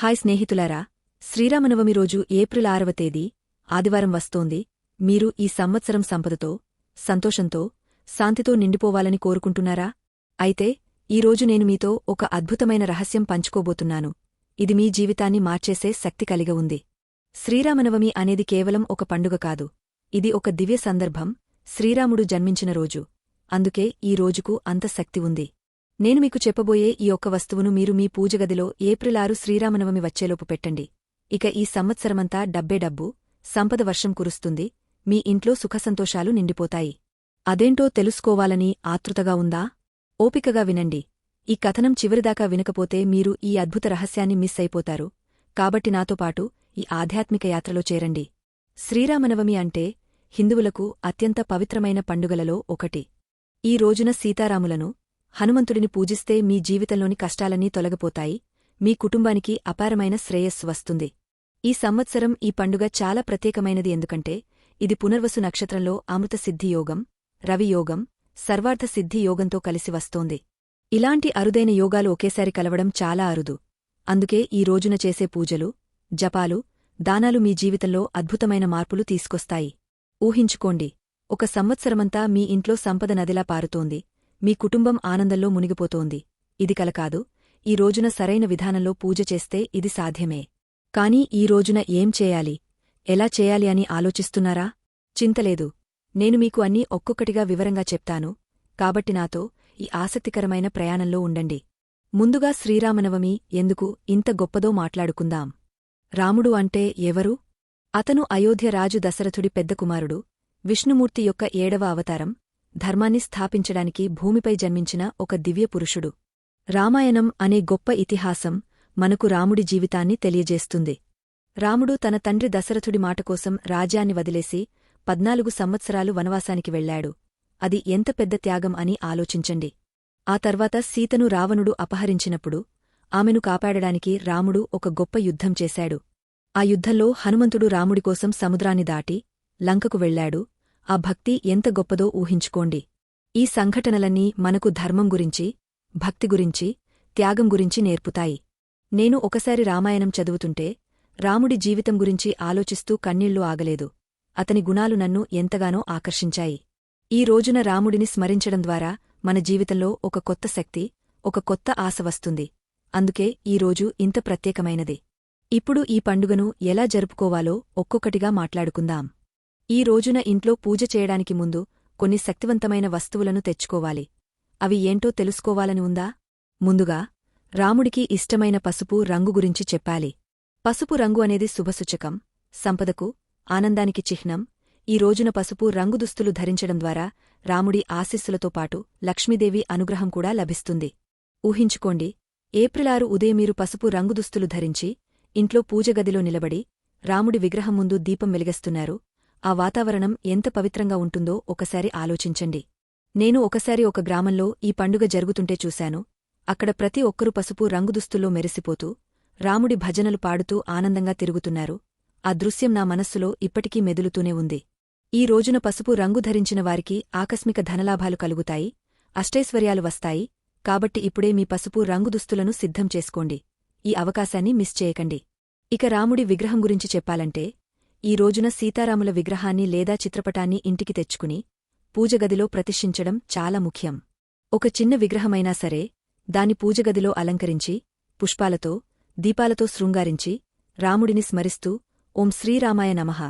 Hi స్నేహితులారా శ్రీరామనవమి రోజు April ఆరవ తేదీ ఆదివారం వస్తోంది. మీరు ఈ సంవత్సరం సంపదతో సంతోషంతో శాంతితో నిండిపోవాలని కోరుకుంటున్నారా? అయితే ఈరోజు నేను మీతో ఒక అద్భుతమైన రహస్యం పంచుకోబోతున్నాను. ఇది మీ జీవితాన్ని మార్చేసే శక్తి కలిగి ఉంది. శ్రీరామనవమి అనేది కేవలం ఒక పండుగ కాదు. ఇది ఒక దివ్య సందర్భం. శ్రీరాముడు జన్మించిన రోజు. అందుకే ఈ రోజుకు అంత శక్తి ఉంది. నేను మీకు చెప్పబోయే ఈ ఒక్క వస్తువును మీరు మీ పూజగదిలో ఏప్రిల్ ఆరు శ్రీరామనవమి వచ్చేలోపు పెట్టండి. ఇక ఈ సంవత్సరమంతా డబ్బే డబ్బు సంపద వర్షం కురుస్తుంది మీ ఇంట్లో సుఖసంతోషాలు నిండిపోతాయి. అదేంటో తెలుసుకోవాలని ఆతృతగా ఉందా? ఓపికగా వినండి. ఈ కథనం చివరిదాకా వినకపోతే మీరు ఈ అద్భుత రహస్యాన్ని మిస్ అయిపోతారు. కాబట్టి నాతో పాటు ఈ ఆధ్యాత్మిక యాత్రలో చేరండి. శ్రీరామనవమి అంటే హిందువులకు అత్యంత పవిత్రమైన పండుగలలో ఒకటి. ఈ రోజున సీతారాములను హనుమంతుడిని పూజిస్తే మీ జీవితంలోని కష్టాలన్నీ తొలగిపోతాయి మీ కుటుంబానికి అపారమైన శ్రేయస్సు వస్తుంది. ఈ సంవత్సరం ఈ పండుగ చాలా ప్రత్యేకమైనది ఎందుకంటే ఇది పునర్వసు నక్షత్రంలో అమృత రవియోగం సర్వార్థ సిద్ధి యోగంతో కలిసి వస్తోంది. ఇలాంటి అరుదైన యోగాలు ఒకేసారి కలవడం చాలా అరుదు. అందుకే ఈ రోజున చేసే పూజలు జపాలు దానాలు మీ జీవితంలో అద్భుతమైన మార్పులు తీసుకొస్తాయి. ఊహించుకోండి ఒక సంవత్సరమంతా మీ ఇంట్లో సంపద నదిలా పారుతోంది. మీ కుటుంబం ఆనందంలో మునిగిపోతోంది. ఇది కలకాదు ఈ రోజున సరైన విధానంలో పూజ చేస్తే ఇది సాధ్యమే. కానీ ఈ రోజున ఏం చేయాలి? ఎలా చేయాలి అని ఆలోచిస్తున్నారా? చింతలేదు నేను మీకు అన్నీ ఒక్కొక్కటిగా వివరంగా చెప్తాను. కాబట్టి నాతో ఈ ఆసక్తికరమైన ప్రయాణంలో ఉండండి. ముందుగా శ్రీరామనవమి ఎందుకు ఇంత గొప్పదో మాట్లాడుకుందాం. రాముడు అంటే ఎవరు? అతను అయోధ్య రాజు దశరథుడి పెద్ద కుమారుడు విష్ణుమూర్తి యొక్క ఏడవ అవతారం ధర్మాన్ని స్థాపించడానికి భూమిపై జన్మించిన ఒక దివ్యపురుషుడు రామాయణం అనే గొప్ప ఇతిహాసం మనకు రాముడి జీవితాన్ని తెలియజేస్తుంది. రాముడు తన తండ్రి దశరథుడి మాటకోసం రాజ్యాన్ని వదిలేసి పద్నాలుగు సంవత్సరాలు వనవాసానికి వెళ్ళాడు అది ఎంత పెద్ద త్యాగం అని ఆలోచించండి. ఆ తర్వాత సీతను రావణుడు అపహరించినప్పుడు ఆమెను కాపాడడానికి రాముడు ఒక గొప్ప యుద్ధం చేశాడు. ఆ యుద్ధంలో హనుమంతుడు రాముడికోసం సముద్రాన్ని దాటి లంకకు వెళ్ళాడు ఆ భక్తి ఎంత గొప్పదో ఊహించుకోండి. ఈ సంఘటనలన్నీ మనకు ధర్మం గురించి భక్తి గురించి త్యాగం గురించి నేర్పుతాయి. నేను ఒకసారి రామాయణం చదువుతుంటే రాముడి జీవితం గురించి ఆలోచిస్తూ కన్నీళ్ళు ఆగలేదు. అతని గుణాలు నన్ను ఎంతగానో ఆకర్షించాయి. ఈ రోజున రాముడిని స్మరించడం ద్వారా మన జీవితంలో ఒక కొత్త శక్తి ఒక కొత్త ఆశ వస్తుంది. అందుకే ఈ రోజు ఇంత ప్రత్యేకమైనది. ఇప్పుడు ఈ పండుగను ఎలా జరుపుకోవాలో ఒక్కొక్కటిగా మాట్లాడుకుందాం. ఈ రోజున ఇంట్లో పూజ చేయడానికి ముందు కొన్ని శక్తివంతమైన వస్తువులను తెచ్చుకోవాలి. అవి ఏంటో తెలుసుకోవాలని ఉందా? ముందుగా రాముడికి ఇష్టమైన పసుపు రంగు గురించి చెప్పాలి. పసుపు రంగు అనేది శుభసూచకం సంపదకు ఆనందానికి చిహ్నం. ఈ రోజున పసుపు రంగు దుస్తులు ధరించడం ద్వారా రాముడి ఆశీస్సులతో పాటు లక్ష్మీదేవి అనుగ్రహం కూడా లభిస్తుంది. ఊహించుకోండి ఏప్రిలారు ఉదయం మీరు పసుపు రంగు దుస్తులు ధరించి ఇంట్లో పూజగదిలో నిలబడి రాముడి విగ్రహం ముందు దీపం వెలిగస్తున్నారు. ఆ వాతావరణం ఎంత పవిత్రంగా ఉంటుందో ఒకసారి ఆలోచించండి. నేను ఒకసారి ఒక గ్రామంలో ఈ పండుగ జరుగుతుంటే చూశాను. అక్కడ ప్రతి ఒక్కరూ పసుపు రంగుదుస్తుల్లో మెరిసిపోతూ రాముడి భజనలు పాడుతూ ఆనందంగా తిరుగుతున్నారు. ఆ దృశ్యం నా మనస్సులో ఇప్పటికీ మెదులుతూనే ఉంది. ఈ రోజున పసుపు రంగు ధరించిన వారికి ఆకస్మిక ధనలాభాలు కలుగుతాయి అష్టైశ్వర్యాలు వస్తాయి. కాబట్టి ఇప్పుడే మీ పసుపు రంగుదుస్తులను సిద్ధం చేసుకోండి. ఈ అవకాశాన్ని మిస్ చేయకండి. ఇక రాముడి విగ్రహం గురించి చెప్పాలంటే ఈ రోజున సీతారాముల విగ్రహాన్ని లేదా చిత్రపటాన్ని ఇంటికి తెచ్చుకుని పూజగదిలో ప్రతిష్ఠించడం చాలా ముఖ్యం. ఒక చిన్న విగ్రహమైనా సరే దాని పూజగదిలో అలంకరించి పుష్పాలతో దీపాలతో శృంగారించి రాముడిని స్మరిస్తూ ఓం శ్రీరామాయ నమః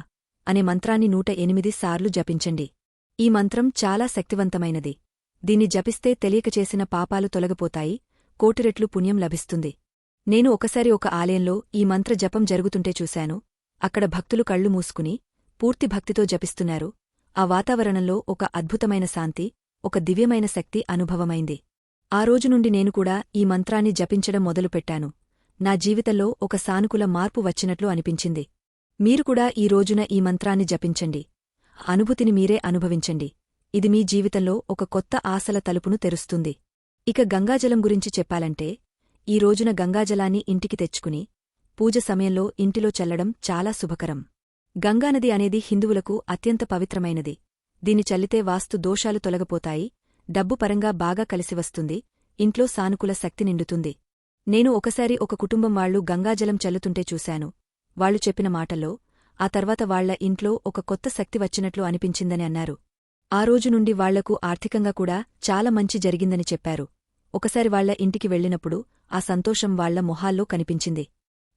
అనే మంత్రాన్ని నూట ఎనిమిది సార్లు జపించండి. ఈ మంత్రం చాలా శక్తివంతమైనది. దీన్ని జపిస్తే తెలియక చేసిన పాపాలు తొలగిపోతాయి కోటిరెట్లు పుణ్యం లభిస్తుంది. నేను ఒకసారి ఒక ఆలయంలో ఈ మంత్ర జపం జరుగుతుంటే చూశాను. అక్కడ భక్తులు కళ్ళు మూసుకుని పూర్తి భక్తితో జపిస్తున్నారు. ఆ వాతావరణంలో ఒక అద్భుతమైన శాంతి ఒక దివ్యమైన శక్తి అనుభవమైంది. ఆ రోజు నుండి నేను కూడా ఈ మంత్రాన్ని జపించడం మొదలుపెట్టాను. నా జీవితంలో ఒక సానుకూల మార్పు వచ్చినట్లు అనిపించింది. మీరు కూడా ఈ రోజున ఈ మంత్రాన్ని జపించండి. అనుభూతిని మీరే అనుభవించండి. ఇది మీ జీవితంలో ఒక కొత్త ఆశల తలుపును తెరుస్తుంది. ఇక గంగాజలం గురించి చెప్పాలంటే ఈ రోజున గంగాజలాన్ని ఇంటికి తెచ్చుకుని పూజ సమయంలో ఇంటిలో చల్లడం చాలా శుభకరం. గంగానది అనేది హిందువులకు అత్యంత పవిత్రమైనది. దీని చల్లితే వాస్తు దోషాలు తొలగపోతాయి డబ్బు పరంగా బాగా కలిసివస్తుంది ఇంట్లో సానుకూల శక్తి నిండుతుంది. నేను ఒకసారి ఒక కుటుంబం వాళ్ళు గంగాజలం చల్లుతుంటే చూశాను. వాళ్ళు చెప్పిన మాటల్లో ఆ తర్వాత వాళ్ళ ఇంట్లో ఒక కొత్త శక్తి వచ్చినట్లు అనిపించిందని అన్నారు. ఆ రోజు నుండి వాళ్ళకు ఆర్థికంగా కూడా చాలా మంచి జరిగిందని చెప్పారు. ఒకసారి వాళ్ళ ఇంటికి వెళ్ళినప్పుడు ఆ సంతోషం వాళ్ళ మొహాల్లో కనిపించింది.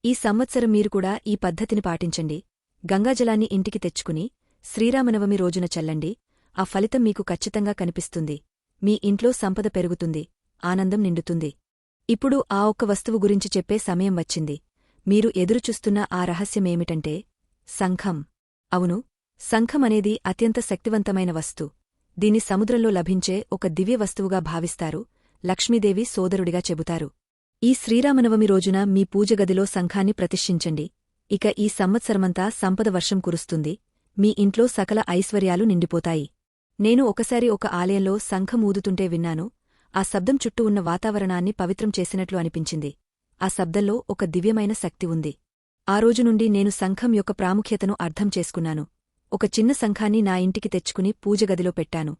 ఈ సంవత్సరం మీరు కూడా ఈ పద్ధతిని పాటించండి. గంగాజలాన్ని ఇంటికి తెచ్చుకుని శ్రీరామనవమి రోజున చల్లండి. ఆ ఫలితం మీకు ఖచ్చితంగా కనిపిస్తుంది. మీ ఇంట్లో సంపద పెరుగుతుంది. ఆనందం నిండుతుంది. ఇప్పుడు ఆ ఒక్క వస్తువు గురించి చెప్పే సమయం వచ్చింది. మీరు ఎదురుచూస్తున్న ఆ రహస్యమేమిటంటే సంఘం. అవును సంఘం అనేది అత్యంత శక్తివంతమైన వస్తు. దీన్ని సముద్రంలో లభించే ఒక దివ్య వస్తువుగా భావిస్తారు. లక్ష్మీదేవి సోదరుడిగా చెబుతారు. ఈ శ్రీరామనవమి రోజున మీ పూజగదిలో సంఘాన్ని ప్రతిష్ఠించండి. ఇక ఈ సంవత్సరమంతా సంపద వర్షం కురుస్తుంది. మీ ఇంట్లో సకల ఐశ్వర్యాలు నిండిపోతాయి. నేను ఒకసారి ఒక ఆలయంలో సంఘం ఊదుతుంటే విన్నాను. ఆ శబ్దం చుట్టూ ఉన్న వాతావరణాన్ని పవిత్రం చేసినట్లు అనిపించింది. ఆ శబ్దంలో ఒక దివ్యమైన శక్తి ఉంది. ఆ రోజు నుండి నేను సంఘం యొక్క ప్రాముఖ్యతను అర్థం చేసుకున్నాను. ఒక చిన్న సంఘాన్ని నా ఇంటికి తెచ్చుకుని పూజగదిలో పెట్టాను.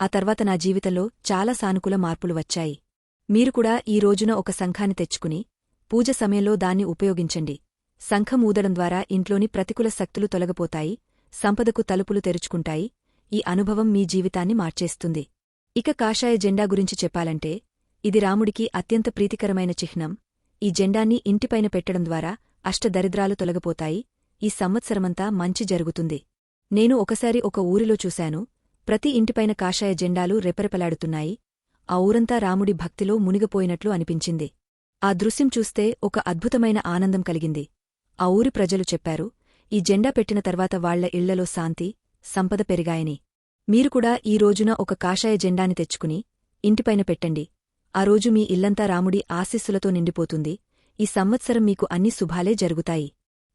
ఆ తర్వాత నా జీవితంలో చాలా సానుకూల మార్పులు వచ్చాయి. మీరు కూడా ఈ రోజున ఒక సంఘాన్ని తెచ్చుకుని పూజ సమయంలో దాన్ని ఉపయోగించండి. సంఘం ఊదడం ద్వారా ఇంట్లోని ప్రతికూల శక్తులు తొలగపోతాయి సంపదకు తలుపులు తెరుచుకుంటాయి ఈ అనుభవం మీ జీవితాన్ని మార్చేస్తుంది. ఇక కాషాయ జెండా గురించి చెప్పాలంటే ఇది రాముడికి అత్యంత ప్రీతికరమైన చిహ్నం. ఈ జెండాన్ని ఇంటిపైన పెట్టడం ద్వారా అష్టదరిద్రాలు తొలగపోతాయి ఈ సంవత్సరమంతా మంచి జరుగుతుంది. నేను ఒకసారి ఒక ఊరిలో చూశాను ప్రతి ఇంటిపైన కాషాయ జెండాలు రెపరెపలాడుతున్నాయి ఆ ఊరంతా రాముడి భక్తిలో మునిగపోయినట్లు అనిపించింది. ఆ దృశ్యం చూస్తే ఒక అద్భుతమైన ఆనందం కలిగింది. ఆ ఊరి ప్రజలు చెప్పారు ఈ జెండా పెట్టిన తర్వాత వాళ్ళ ఇళ్ళలో శాంతి సంపద పెరిగాయని. మీరు కూడా ఈ రోజున ఒక కాషాయ జెండాని తెచ్చుకుని ఇంటిపైన పెట్టండి. ఆ రోజు మీ ఇల్లంతా రాముడి ఆశీస్సులతో నిండిపోతుంది. ఈ సంవత్సరం మీకు అన్ని శుభాలే జరుగుతాయి.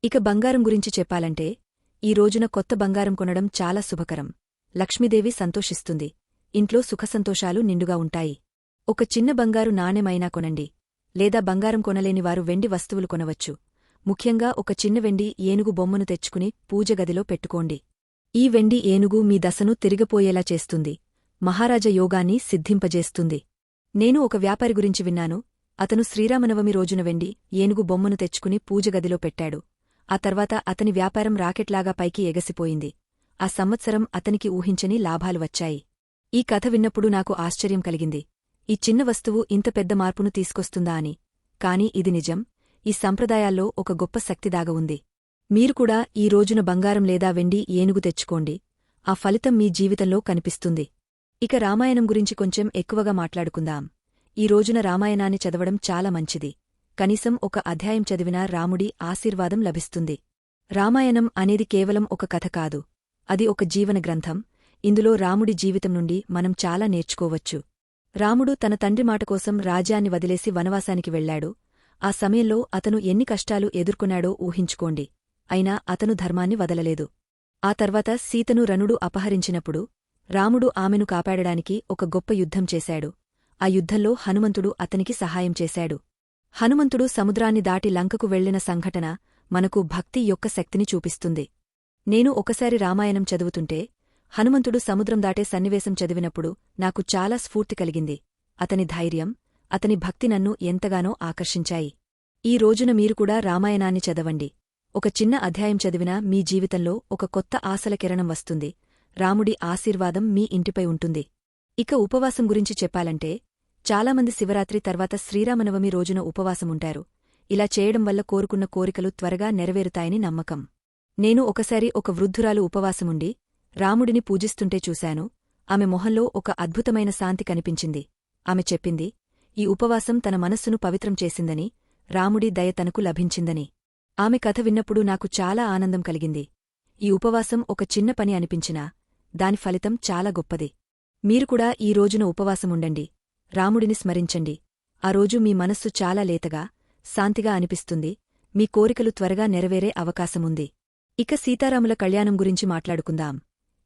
ఇక బంగారం గురించి చెప్పాలంటే ఈ రోజున కొత్త బంగారం కొనడం చాలా శుభకరం. లక్ష్మీదేవి సంతోషిస్తుంది. ఇంట్లో సుఖసంతోషాలు నిండుగా ఉంటాయి. ఒక చిన్న బంగారు నాణెమైనా కొనండి. లేదా బంగారం కొనలేనివారు వెండి వస్తువులు కొనవచ్చు. ముఖ్యంగా ఒక చిన్న వెండి ఏనుగు బొమ్మను తెచ్చుకుని పూజగదిలో పెట్టుకోండి. ఈ వెండి ఏనుగు మీ దశను తిరిగిపోయేలా చేస్తుంది. మహారాజ యోగాన్ని సిద్ధింపజేస్తుంది. నేను ఒక వ్యాపారి గురించి విన్నాను. అతను శ్రీరామనవమి రోజున వెండి ఏనుగు బొమ్మను తెచ్చుకుని పూజగదిలో పెట్టాడు. ఆ తర్వాత అతని వ్యాపారం రాకెట్లాగా పైకి ఎగసిపోయింది. ఆ సంవత్సరం అతనికి ఊహించని లాభాలు వచ్చాయి. ఈ కథ విన్నప్పుడు నాకు ఆశ్చర్యం కలిగింది. ఈ చిన్న వస్తువు ఇంత పెద్ద మార్పును తీసుకొస్తుందా అని. కాని ఇది నిజం. ఈ సంప్రదాయాల్లో ఒక గొప్ప శక్తిదాగ ఉంది. మీరు కూడా ఈ రోజున బంగారం లేదా వెండి ఏనుగు తెచ్చుకోండి. ఆ ఫలితం మీ జీవితంలో కనిపిస్తుంది. ఇక రామాయణం గురించి కొంచెం ఎక్కువగా మాట్లాడుకుందాం. ఈ రోజున రామాయణాన్ని చదవడం చాలా మంచిది. కనీసం ఒక అధ్యాయం చదివినా రాముడి ఆశీర్వాదం లభిస్తుంది. రామాయణం అనేది కేవలం ఒక కథ కాదు. అది ఒక జీవన గ్రంథం. ఇందులో రాముడి జీవితం నుండి మనం చాలా నేర్చుకోవచ్చు. రాముడు తన తండ్రి మాట కోసం రాజ్యాన్ని వదిలేసి వనవాసానికి వెళ్ళాడు ఆ సమయంలో అతను ఎన్ని కష్టాలు ఎదుర్కొన్నాడో ఊహించుకోండి. అయినా అతను ధర్మాన్ని వదలలేదు. ఆ తర్వాత సీతను రణుడు అపహరించినప్పుడు రాముడు ఆమెను కాపాడడానికి ఒక గొప్ప యుద్ధం చేశాడు. ఆ యుద్ధంలో హనుమంతుడు అతనికి సహాయం చేశాడు. హనుమంతుడు సముద్రాన్ని దాటి లంకకు వెళ్ళిన సంఘటన మనకు భక్తి యొక్క శక్తిని చూపిస్తుంది. నేను ఒకసారి రామాయణం చదువుతుంటే హనుమంతుడు సముద్రం దాటే సన్నివేశం చదివినప్పుడు నాకు చాలా స్ఫూర్తి కలిగింది. అతని ధైర్యం అతని భక్తి నన్ను ఎంతగానో ఆకర్షించాయి. ఈ రోజున మీరు కూడా రామాయణాన్ని చదవండి. ఒక చిన్న అధ్యాయం చదివినా మీ జీవితంలో ఒక కొత్త ఆశల కిరణం వస్తుంది. రాముడి ఆశీర్వాదం మీ ఇంటిపై ఉంటుంది. ఇక ఉపవాసం గురించి చెప్పాలంటే చాలామంది శివరాత్రి తర్వాత శ్రీరామనవమి రోజున ఉపవాసముంటారు ఇలా చేయడం వల్ల కోరుకున్న కోరికలు త్వరగా నెరవేరుతాయని నమ్మకం. నేను ఒకసారి ఒక వృద్ధురాలు ఉపవాసముండి రాముడిని పూజిస్తుంటే చూశాను. ఆమె మొహంలో ఒక అద్భుతమైన శాంతి కనిపించింది. ఆమె చెప్పింది ఈ ఉపవాసం తన మనస్సును పవిత్రం చేసిందని రాముడి దయ తనకు లభించిందని. ఆమె కథ విన్నప్పుడు నాకు చాలా ఆనందం కలిగింది. ఈ ఉపవాసం ఒక చిన్న పని అనిపించినా దాని ఫలితం చాలా గొప్పది. మీరు కూడా ఈ రోజున ఉపవాసముండండి రాముడిని స్మరించండి. ఆ రోజు మీ మనస్సు చాలా లేతగా శాంతిగా అనిపిస్తుంది. మీ కోరికలు త్వరగా నెరవేరే అవకాశముంది. ఇక సీతారాముల కళ్యాణం గురించి మాట్లాడుకుందాం.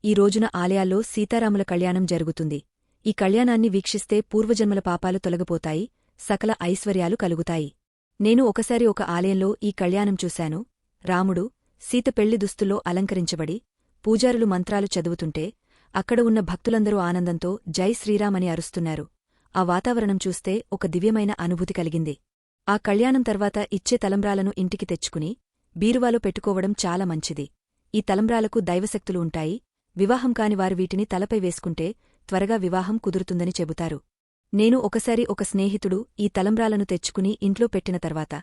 ఈ రోజున ఆలయాల్లో సీతారాముల కళ్యాణం జరుగుతుంది. ఈ కళ్యాణాన్ని వీక్షిస్తే పూర్వజన్మల పాపాలు తొలగిపోతాయి సకల ఐశ్వర్యాలు కలుగుతాయి. నేను ఒకసారి ఒక ఆలయంలో ఈ కళ్యాణం చూశాను. రాముడు సీత పెళ్ళి దుస్తుల్లో అలంకరించబడి పూజారులు మంత్రాలు చదువుతుంటే అక్కడ ఉన్న భక్తులందరూ ఆనందంతో జై శ్రీరామని అరుస్తున్నారు. ఆ వాతావరణం చూస్తే ఒక దివ్యమైన అనుభూతి కలిగింది. ఆ కళ్యాణం తర్వాత ఇచ్చే తలంబ్రాలను ఇంటికి తెచ్చుకుని బీరువాలో పెట్టుకోవడం చాలా మంచిది. ఈ తలంబ్రాలకు దైవశక్తులు ఉంటాయి వివాహం కాని వారు వీటిని తలపై వేసుకుంటే త్వరగా వివాహం కుదురుతుందని చెబుతారు. నేను ఒకసారి ఒక స్నేహితుడు ఈ తలంబ్రాలను తెచ్చుకుని ఇంట్లో పెట్టిన తర్వాత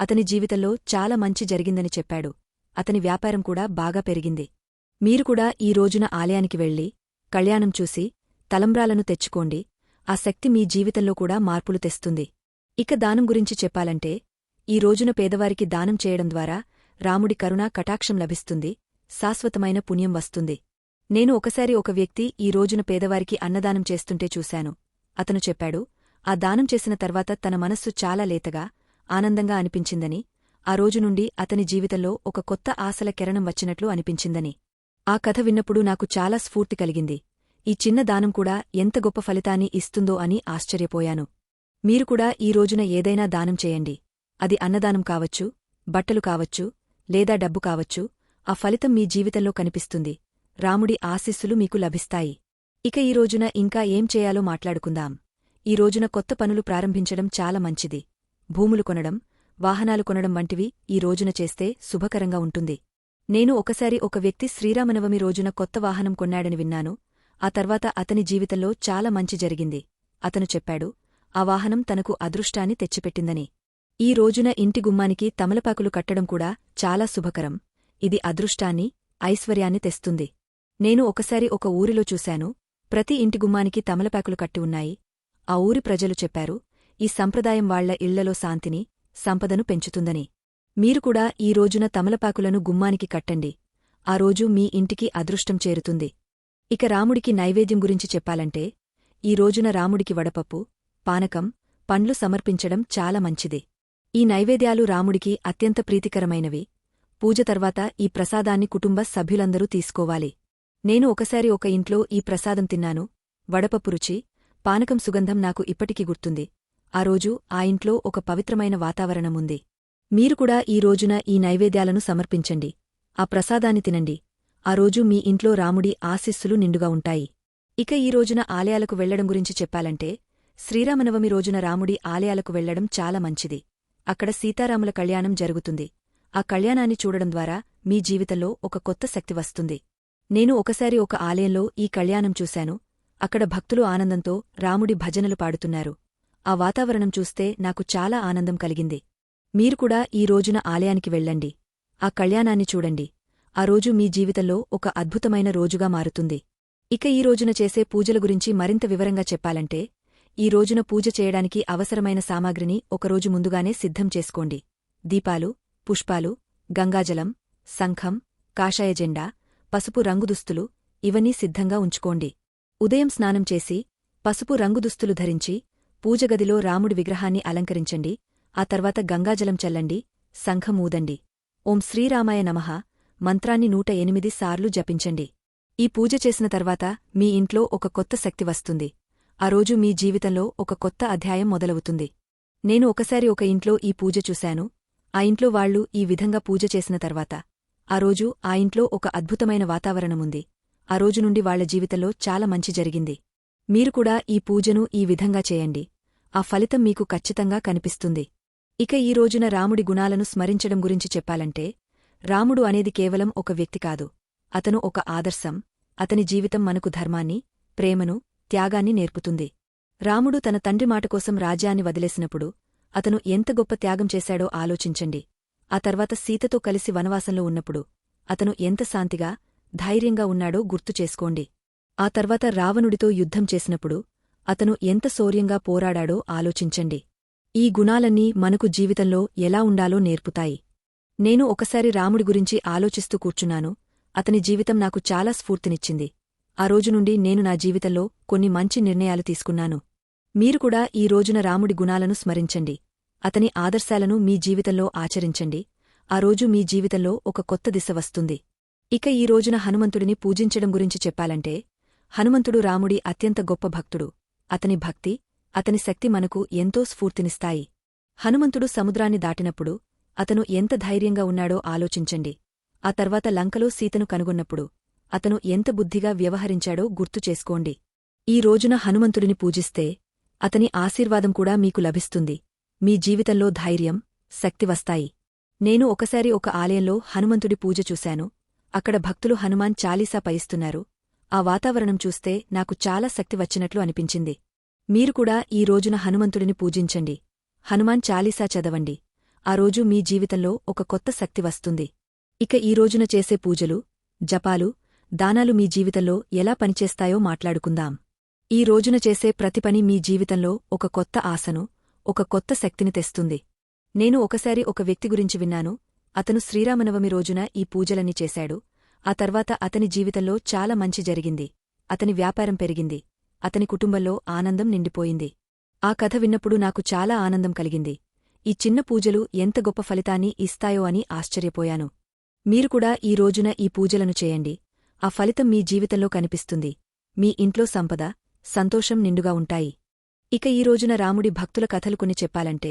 అతని జీవితంలో చాలా మంచి జరిగిందని చెప్పాడు. అతని వ్యాపారం కూడా బాగా పెరిగింది. మీరు కూడా ఈ రోజున ఆలయానికి వెళ్ళి కళ్యాణం చూసి తలంబ్రాలను తెచ్చుకోండి. ఆ శక్తి మీ జీవితంలో కూడా మార్పులు తెస్తుంది. ఇక దానం గురించి చెప్పాలంటే ఈ రోజున పేదవారికి దానం చేయడం ద్వారా రాముడి కరుణా కటాక్షం లభిస్తుంది శాశ్వతమైన పుణ్యం వస్తుంది. నేను ఒకసారి ఒక వ్యక్తి ఈ రోజున పేదవారికి అన్నదానం చేస్తుంటే చూశాను. అతను చెప్పాడు ఆ దానం చేసిన తర్వాత తన మనస్సు చాలా లేతగా ఆనందంగా అనిపించిందని ఆ రోజు నుండి అతని జీవితంలో ఒక కొత్త ఆశల కెరణం వచ్చినట్లు అనిపించిందని. ఆ కథ విన్నప్పుడు నాకు చాలా స్ఫూర్తి కలిగింది. ఈ చిన్న దానం కూడా ఎంత గొప్ప ఫలితాన్ని ఇస్తుందో అని ఆశ్చర్యపోయాను. మీరు కూడా ఈ రోజున ఏదైనా దానం చేయండి. అది అన్నదానం కావచ్చు బట్టలు కావచ్చు లేదా డబ్బు కావచ్చు ఆ ఫలితం మీ జీవితంలో కనిపిస్తుంది. రాముడి ఆశీస్సులు మీకు లభిస్తాయి. ఇక ఈ రోజున ఇంకా ఏం చేయాలో మాట్లాడుకుందాం. ఈ రోజున కొత్త పనులు ప్రారంభించడం చాలా మంచిది. భూములు కొనడం వాహనాలు కొనడం వంటివి ఈ రోజున చేస్తే శుభకరంగా ఉంటుంది. నేను ఒకసారి ఒక వ్యక్తి శ్రీరామనవమి రోజున కొత్త వాహనం కొన్నాడని విన్నాను. ఆ తర్వాత అతని జీవితంలో చాలా మంచి జరిగింది. అతను చెప్పాడు ఆ వాహనం తనకు అదృష్టాన్ని తెచ్చిపెట్టిందని. ఈ రోజున ఇంటి గుమ్మానికి తమలపాకులు కట్టడం కూడా చాలా శుభకరం. ఇది అదృష్టాన్ని ఐశ్వర్యాన్ని తెస్తుంది. నేను ఒకసారి ఒక ఊరిలో చూశాను. ప్రతి ఇంటి గుమ్మానికి తమలపాకులు కట్టి ఉన్నాయి. ఆ ఊరి ప్రజలు చెప్పారు ఈ సంప్రదాయం వాళ్ళ ఇళ్ళలో శాంతిని సంపదను పెంచుతుందని. మీరు కూడా ఈ రోజున తమలపాకులను గుమ్మానికి కట్టండి. ఆ రోజు మీ ఇంటికి అదృష్టం చేరుతుంది. ఇక రాముడికి నైవేద్యం గురించి చెప్పాలంటే ఈ రోజున రాముడికి వడపప్పు పానకం పండ్లు సమర్పించడం చాలా మంచిది. ఈ నైవేద్యాలు రాముడికి అత్యంత ప్రీతికరమైనవి. పూజ తర్వాత ఈ ప్రసాదాన్ని కుటుంబ సభ్యులందరూ తీసుకోవాలి. నేను ఒకసారి ఒక ఇంట్లో ఈ ప్రసాదం తిన్నాను. వడపప్పు రుచి పానకం సుగంధం నాకు ఇప్పటికీ గుర్తుంది. ఆ రోజు ఆ ఇంట్లో ఒక పవిత్రమైన వాతావరణముంది మీరు కూడా ఈ రోజున ఈ నైవేద్యాలను సమర్పించండి. ఆ ప్రసాదాన్ని తినండి. ఆ రోజు మీ ఇంట్లో రాముడి ఆశీస్సులు నిండుగా ఉంటాయి. ఇక ఈ రోజున ఆలయాలకు వెళ్ళడం గురించి చెప్పాలంటే శ్రీరామనవమి రోజున రాముడి ఆలయాలకు వెళ్ళడం చాలా మంచిది. అక్కడ సీతారాముల కళ్యాణం జరుగుతుంది. ఆ కళ్యాణాన్ని చూడడం ద్వారా మీ జీవితంలో ఒక కొత్త శక్తి వస్తుంది. నేను ఒకసారి ఒక ఆలయంలో ఈ కళ్యాణం చూశాను. అక్కడ భక్తులు ఆనందంతో రాముడి భజనలు పాడుతున్నారు. ఆ వాతావరణం చూస్తే నాకు చాలా ఆనందం కలిగింది. మీరు కూడా ఈ రోజున ఆలయానికి వెళ్ళండి. ఆ కళ్యాణాన్ని చూడండి. ఆ రోజు మీ జీవితంలో ఒక అద్భుతమైన రోజుగా మారుతుంది. ఇక ఈ రోజున చేసే పూజల గురించి మరింత వివరంగా చెప్పాలంటే ఈ రోజున పూజ చేయడానికి అవసరమైన సామాగ్రిని ఒకరోజు ముందుగానే సిద్ధం చేసుకోండి. దీపాలు పుష్పాలు గంగాజలం శంఖం కాషాయజెండా పసుపు పసుపు రంగుదుస్తులు ఇవన్నీ సిద్ధంగా ఉంచుకోండి. ఉదయం స్నానం చేసి పసుపు రంగుదుస్తులు ధరించి పూజగదిలో రాముడి విగ్రహాన్ని అలంకరించండి. ఆ తర్వాత గంగాజలం చల్లండి. సంఘమూదండి ఊదండి. ఓం శ్రీరామాయ నమః. మంత్రాన్ని నూట ఎనిమిది సార్లు జపించండి. ఈ పూజ చేసిన తర్వాత మీ ఇంట్లో ఒక కొత్త శక్తి వస్తుంది. ఆ రోజు మీ జీవితంలో ఒక కొత్త అధ్యాయం మొదలవుతుంది. నేను ఒకసారి ఒక ఇంట్లో ఈ పూజ చూశాను. ఆ ఇంట్లో వాళ్ళు ఈ విధంగా పూజ చేసిన తర్వాత ఆ రోజు ఆ ఇంట్లో ఒక అద్భుతమైన వాతావరణముంది. ఆ రోజు నుండి వాళ్ళ జీవితంలో చాలా మంచి జరిగింది. మీరు కూడా ఈ పూజను ఈ విధంగా చేయండి. ఆ ఫలితం మీకు ఖచ్చితంగా కనిపిస్తుంది. ఇక ఈ రోజున రాముడి గుణాలను స్మరించడం గురించి చెప్పాలంటే రాముడు అనేది కేవలం ఒక వ్యక్తి కాదు. అతను ఒక ఆదర్శం. అతని జీవితం మనకు ధర్మాన్ని ప్రేమను త్యాగాన్ని నేర్పుతుంది. రాముడు తన తండ్రి మాటకోసం రాజ్యాన్ని వదిలేసినప్పుడు అతను ఎంత గొప్ప త్యాగం చేశాడో ఆలోచించండి. ఆ తర్వాత సీతతో కలిసి వనవాసంలో ఉన్నప్పుడు అతను ఎంత శాంతిగా ధైర్యంగా ఉన్నాడో గుర్తు చేసుకోండి. ఆ తర్వాత రావణుడితో యుద్ధం చేసినప్పుడు అతను ఎంత శౌర్యంగా పోరాడాడో ఆలోచించండి. ఈ గుణాలన్నీ మనకు జీవితంలో ఎలా ఉండాలో నేర్పుతాయి. నేను ఒకసారి రాముడి గురించి ఆలోచిస్తూ కూర్చున్నాను. అతని జీవితం నాకు చాలా స్ఫూర్తినిచ్చింది. ఆ రోజు నుండి నేను నా జీవితంలో కొన్ని మంచి నిర్ణయాలు తీసుకున్నాను. మీరు కూడా ఈ రోజున రాముడి గుణాలను స్మరించండి. అతని ఆదర్శాలను మీ జీవితంలో ఆచరించండి. ఆ రోజు మీ జీవితంలో ఒక కొత్త దిశ వస్తుంది. ఇక ఈ రోజున హనుమంతుడిని పూజించడం గురించి చెప్పాలంటే హనుమంతుడు రాముడి అత్యంత గొప్ప భక్తుడు. అతని భక్తి అతని శక్తి మనకు ఎంతో స్ఫూర్తినిస్తాయి. హనుమంతుడు సముద్రాన్ని దాటినప్పుడు అతను ఎంత ధైర్యంగా ఉన్నాడో ఆలోచించండి. ఆ తర్వాత లంకలో సీతను కనుగొన్నప్పుడు అతను ఎంత బుద్ధిగా వ్యవహరించాడో గుర్తు చేసుకోండి. ఈ రోజున హనుమంతుడిని పూజిస్తే అతని ఆశీర్వాదం కూడా మీకు లభిస్తుంది. మీ జీవితంలో ధైర్యం శక్తి వస్తాయి. నేను ఒకసారి ఒక ఆలయంలో హనుమంతుడి పూజ చూశాను. అక్కడ భక్తులు హనుమాన్ చాలీసా పయిస్తున్నారు ఆ వాతావరణం చూస్తే నాకు చాలా శక్తి వచ్చినట్లు అనిపించింది. మీరు కూడా ఈ రోజున హనుమంతుడిని పూజించండి. హనుమాన్ చాలీసా చదవండి. ఆ రోజు మీ జీవితంలో ఒక కొత్త శక్తి వస్తుంది. ఇక ఈ రోజున చేసే పూజలు జపాలు దానాలు మీ జీవితంలో ఎలా పనిచేస్తాయో మాట్లాడుకుందాం. ఈ రోజున చేసే ప్రతి పని మీ జీవితంలో ఒక కొత్త ఆశను ఒక కొత్త శక్తిని తెస్తుంది. నేను ఒకసారి ఒక వ్యక్తి గురించి విన్నాను. అతను శ్రీరామనవమి రోజున ఈ పూజలన్నీ చేశాడు. ఆ తర్వాత అతని జీవితంలో చాలా మంచి జరిగింది. అతని వ్యాపారం పెరిగింది. అతని కుటుంబంలో ఆనందం నిండిపోయింది. ఆ కథ విన్నప్పుడు నాకు చాలా ఆనందం కలిగింది. ఈ చిన్న పూజలు ఎంత గొప్ప ఫలితాన్ని ఇస్తాయో అని ఆశ్చర్యపోయాను. మీరు కూడా ఈ రోజున ఈ పూజలను చేయండి. ఆ ఫలితం మీ జీవితంలో కనిపిస్తుంది. మీ ఇంట్లో సంపద సంతోషం నిండుగా ఉంటాయి. ఇక ఈ రోజున రాముడి భక్తుల కథలు కొన్ని చెప్పాలంటే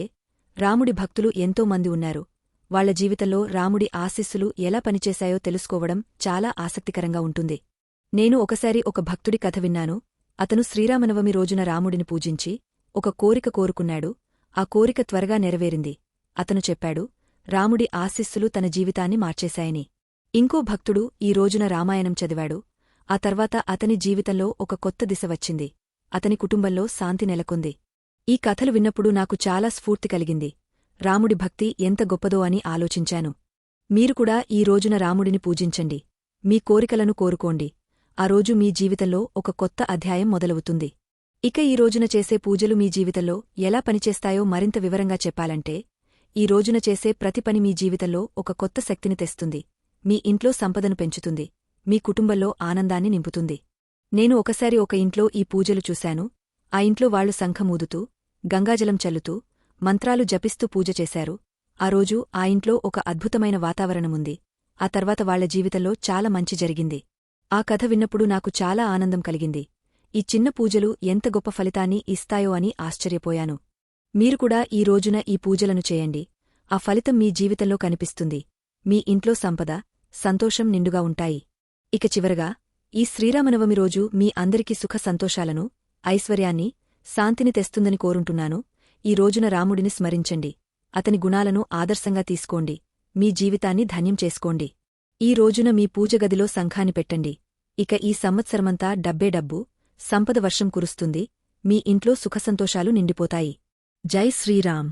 రాముడి భక్తులు ఎంతో మంది ఉన్నారు. వాళ్ళ జీవితంలో రాముడి ఆశీస్సులు ఎలా పనిచేశాయో తెలుసుకోవడం చాలా ఆసక్తికరంగా ఉంటుంది. నేను ఒకసారి ఒక భక్తుడి కథ విన్నాను. అతను శ్రీరామనవమి రోజున రాముడిని పూజించి ఒక కోరిక కోరుకున్నాడు. ఆ కోరిక త్వరగా నెరవేరింది. అతను చెప్పాడు రాముడి ఆశీస్సులు తన జీవితాన్ని మార్చేశాయని. ఇంకో భక్తుడు ఈ రోజున రామాయణం చదివాడు. ఆ తర్వాత అతని జీవితంలో ఒక కొత్త దిశ వచ్చింది. అతని కుటుంబంలో శాంతి నెలకొంది. ఈ కథలు విన్నప్పుడు నాకు చాలా స్ఫూర్తి కలిగింది. రాముడి భక్తి ఎంత గొప్పదో అని ఆలోచించాను. మీరు కూడా ఈ రోజున రాముడిని పూజించండి. మీ కోరికలను కోరుకోండి. ఆ రోజు మీ జీవితంలో ఒక కొత్త అధ్యాయం మొదలవుతుంది. ఇక ఈ రోజున చేసే పూజలు మీ జీవితంలో ఎలా పనిచేస్తాయో మరింత వివరంగా చెప్పాలంటే ఈ రోజున చేసే ప్రతి పని మీ జీవితంలో ఒక కొత్త శక్తిని తెస్తుంది. మీ ఇంట్లో సంపదను పెంచుతుంది. మీ కుటుంబంలో ఆనందాన్ని నింపుతుంది. నేను ఒకసారి ఒక ఇంట్లో ఈ పూజలు చూశాను. ఆ ఇంట్లో వాళ్ళు శంఖమూదుతూ గంగాజలం చల్లుతూ మంత్రాలు జపిస్తూ పూజ చేశారు. ఆ రోజు ఆ ఇంట్లో ఒక అద్భుతమైన వాతావరణముంది. ఆ తర్వాత వాళ్ళ జీవితంలో చాలా మంచి జరిగింది. ఆ కథ విన్నప్పుడు నాకు చాలా ఆనందం కలిగింది. ఈ చిన్న పూజలు ఎంత గొప్ప ఫలితాన్ని ఇస్తాయో అని ఆశ్చర్యపోయాను. మీరు కూడా ఈ రోజున ఈ పూజలను చేయండి. ఆ ఫలితం మీ జీవితంలో కనిపిస్తుంది. మీ ఇంట్లో సంపద సంతోషం నిండుగా ఉంటాయి. ఇక చివరగా ఈ శ్రీరామనవమి రోజు మీ అందరికీ సుఖ సంతోషాలను ఐశ్వర్యాన్ని శాంతిని తెస్తుందని కోరుంటున్నాను. ఈ రోజున రాముడిని స్మరించండి. అతని గుణాలను ఆదర్శంగా తీసుకోండి. మీ జీవితాన్ని ధన్యం చేసుకోండి. ఈ రోజున మీ పూజగదిలో సంఘాన్ని పెట్టండి. ఇక ఈ సంవత్సరమంతా డబ్బే డబ్బు సంపద వర్షం కురుస్తుంది. మీ ఇంట్లో సుఖసంతోషాలు నిండిపోతాయి. జై శ్రీరామ్.